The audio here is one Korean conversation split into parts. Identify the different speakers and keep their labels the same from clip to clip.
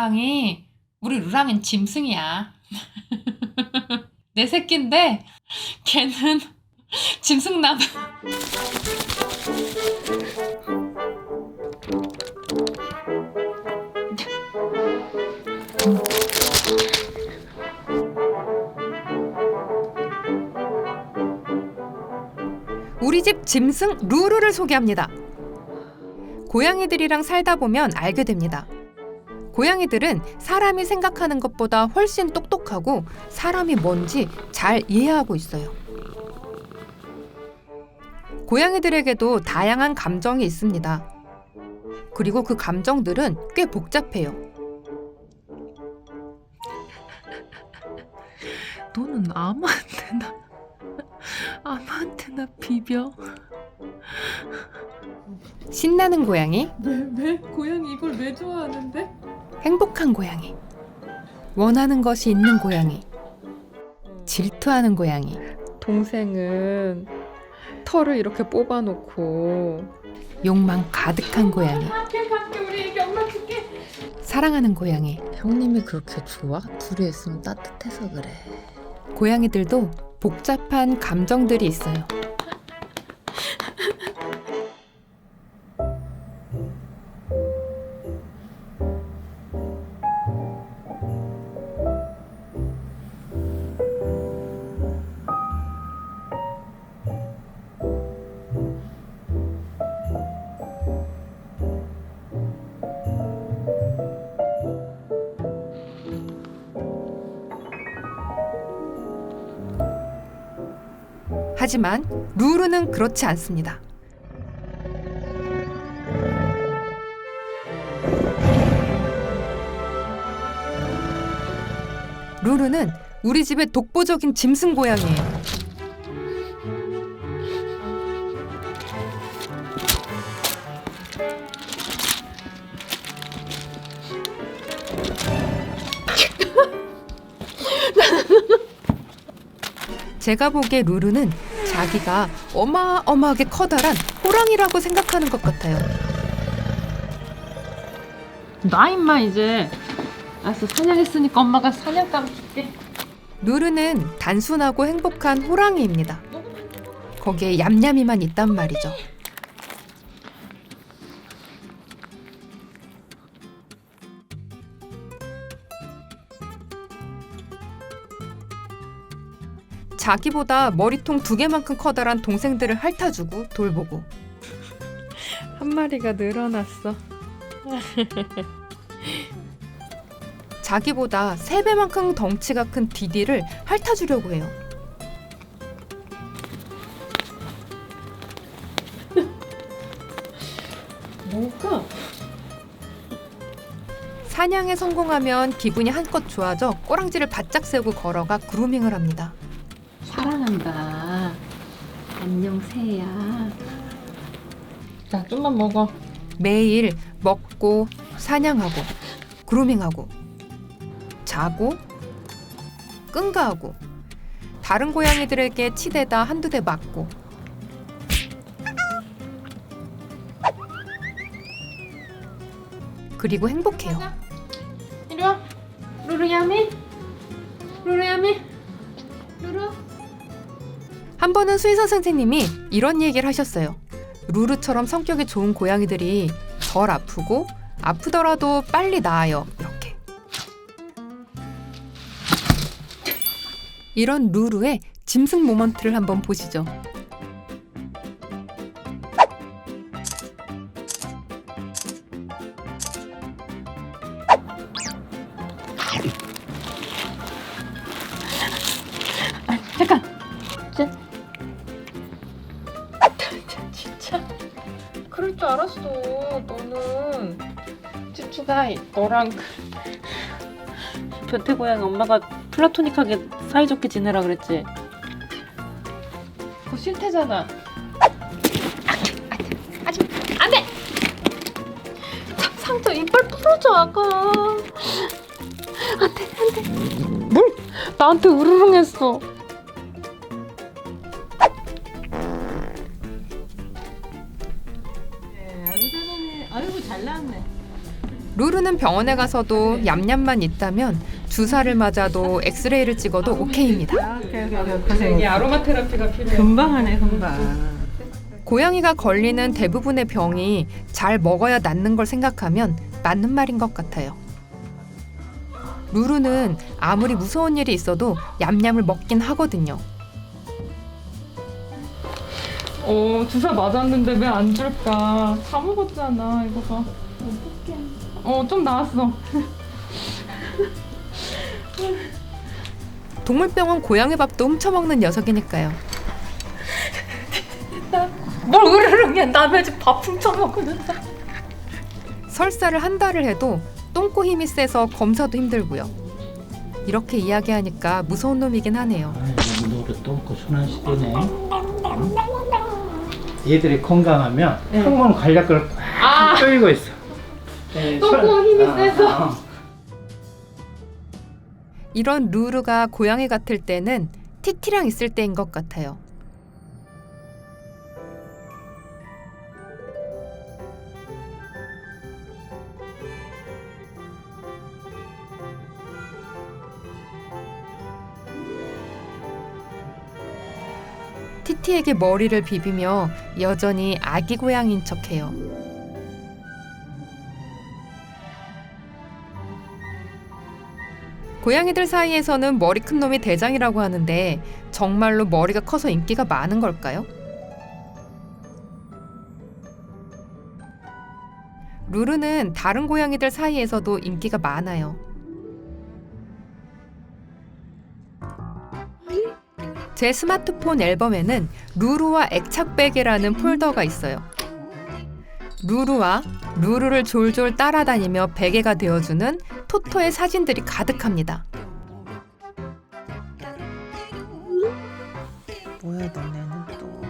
Speaker 1: 루랑이 우리 루랑은 짐승이야. 내 새끼인데 걔는 짐승남.
Speaker 2: 우리 집 짐승 루루를 소개합니다. 고양이들이랑 살다 보면 알게 됩니다. 고양이들은 사람이 생각하는 것보다 훨씬 똑똑하고 사람이 뭔지 잘 이해하고 있어요. 고양이들에게도 다양한 감정이 있습니다. 그리고 그 감정들은 꽤 복잡해요.
Speaker 3: 너는 아무한테나 아무한테나 비벼.
Speaker 2: 신나는 고양이,
Speaker 3: 왜 왜? 고양이 이걸 왜 좋아하는데?
Speaker 2: 행복한 고양이, 원하는 것이 있는 고양이, 질투하는 고양이,
Speaker 3: 동생은 털을 이렇게 뽑아놓고
Speaker 2: 욕망 가득한 고양이,
Speaker 1: 갈게 갈게 우리 애기 엄마 줄게.
Speaker 2: 사랑하는 고양이.
Speaker 4: 형님이 그렇게 좋아? 둘이 있으면 따뜻해서 그래.
Speaker 2: 고양이들도 복잡한 감정들이 있어요. 하지만 루루는 그렇지 않습니다. 루루는 우리 집의 독보적인 짐승 고양이에요. 제가 보기에 루루는 자기가 어마어마하게 커다란 호랑이라고 생각하는 것 같아요.
Speaker 1: 나 임마 이제. 알았어 사냥했으니까 엄마가 사냥감 줄게.
Speaker 2: 루루는 단순하고 행복한 호랑이입니다. 거기에 얌얌이만 있단 말이죠. 자기보다 머리통 두 개만큼 커다란 동생들을 핥아주고 돌보고
Speaker 3: 한 마리가 늘어났어.
Speaker 2: 자기보다 세 배만큼 덩치가 큰 디디를 핥아주려고 해요.
Speaker 3: 뭐가?
Speaker 2: 사냥에 성공하면 기분이 한껏 좋아져 꼬랑지를 바짝 세우고 걸어가 그루밍을 합니다.
Speaker 1: 사랑한다. 안녕 새야. 자 좀만 먹어.
Speaker 2: 매일 먹고 사냥하고 그루밍하고 자고 끈가하고 다른 고양이들에게 치대다 한두 대 맞고 그리고 행복해요.
Speaker 1: 이리 와. 루루야미.
Speaker 2: 한 번은 수의사 선생님이 이런 얘기를 하셨어요. 루루처럼 성격이 좋은 고양이들이 덜 아프고 아프더라도 빨리 나아요. 이렇게. 이런 루루의 짐승 모먼트를 한번 보시죠.
Speaker 1: 알았어. 너는 쭈쭈가 너랑 변태 고양 엄마가 플라토닉하게 사이좋게 지내라 그랬지. 그거 싫대잖아. 안돼. 상처 이빨 부러져 아가. 안돼 안돼. 뭘 나한테 으르렁했어.
Speaker 2: 루루는 병원에 가서도 얌얌만 있다면 주사를 맞아도 엑스레이를 찍어도 오케이입니다.
Speaker 1: 이게 아로마 테라피가 필요해.
Speaker 5: 금방 하네 금방
Speaker 2: 고양이가 걸리는 대부분의 병이 잘 먹어야 낫는 걸 생각하면 맞는 말인 것 같아요. 루루는 아무리 무서운 일이 있어도 얌얌을 먹긴 하거든요.
Speaker 1: 어 주사 맞았는데 왜 안 줄까? 다 먹었잖아 이거 봐. 어떡해. 어좀 나았어.
Speaker 2: 동물병원 고양이 밥도 훔쳐먹는 녀석이니까요.
Speaker 1: 뭘 으르릉해 남의 집 밥 훔쳐 먹으면서.
Speaker 2: 설사를 한 달을 해도 똥꼬 힘이 세서 검사도 힘들고요. 이렇게 이야기하니까 무서운 놈이긴 하네요.
Speaker 6: 노릇 똥꼬 순환 시대네. 얘들이 건강하면 항문 관략근을 꽉 조이고 있어. 네, 손-
Speaker 1: 힘이
Speaker 6: 아,
Speaker 1: 세서.
Speaker 6: 아.
Speaker 2: 이런 루루가 고양이 같을 때는 티티랑 있을 때인 것 같아요. 티티에게 머리를 비비며 여전히 아기 고양이인 척해요. 고양이들 사이에서는 머리 큰 놈이 대장이라고 하는데 정말로 머리가 커서 인기가 많은 걸까요? 루루는 다른 고양이들 사이에서도 인기가 많아요. 제 스마트폰 앨범에는 루루와 애착베개라는 폴더가 있어요. 루루와 루루를 졸졸 따라다니며 베개가 되어주는 토토의 사진들이 가득합니다.
Speaker 4: 뭐야 너네는 또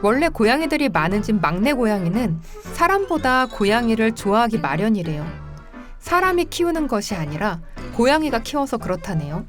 Speaker 2: 원래 고양이들이 많은 집 막내 고양이는 사람보다 고양이를 좋아하기 마련이래요. 사람이 키우는 것이 아니라 고양이가 키워서 그렇다네요.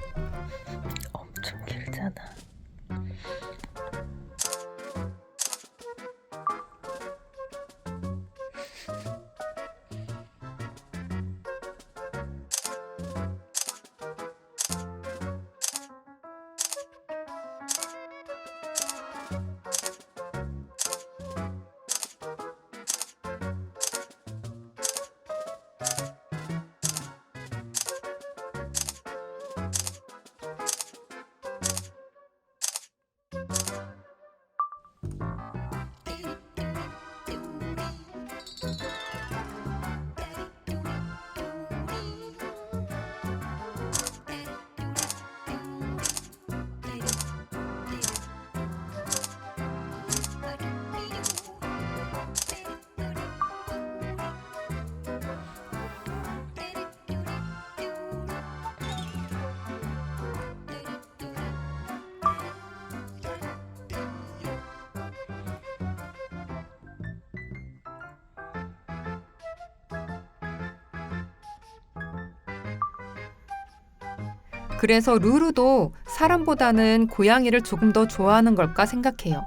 Speaker 2: 그래서 루루도 사람보다는 고양이를 조금 더 좋아하는 걸까 생각해요.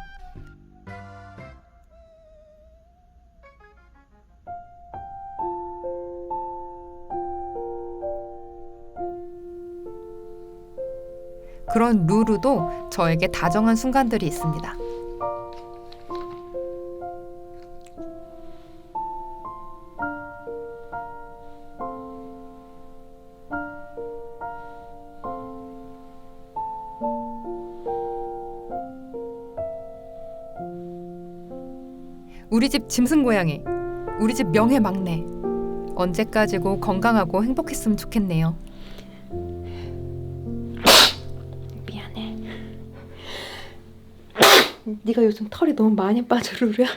Speaker 2: 그런 루루도 저에게 다정한 순간들이 있습니다. 우리 집 짐승 고양이, 우리 집 명예 막내. 언제까지고 건강하고 행복했으면 좋겠네요.
Speaker 3: 미안해. 네가 요즘 털이 너무 많이 빠져 루루야.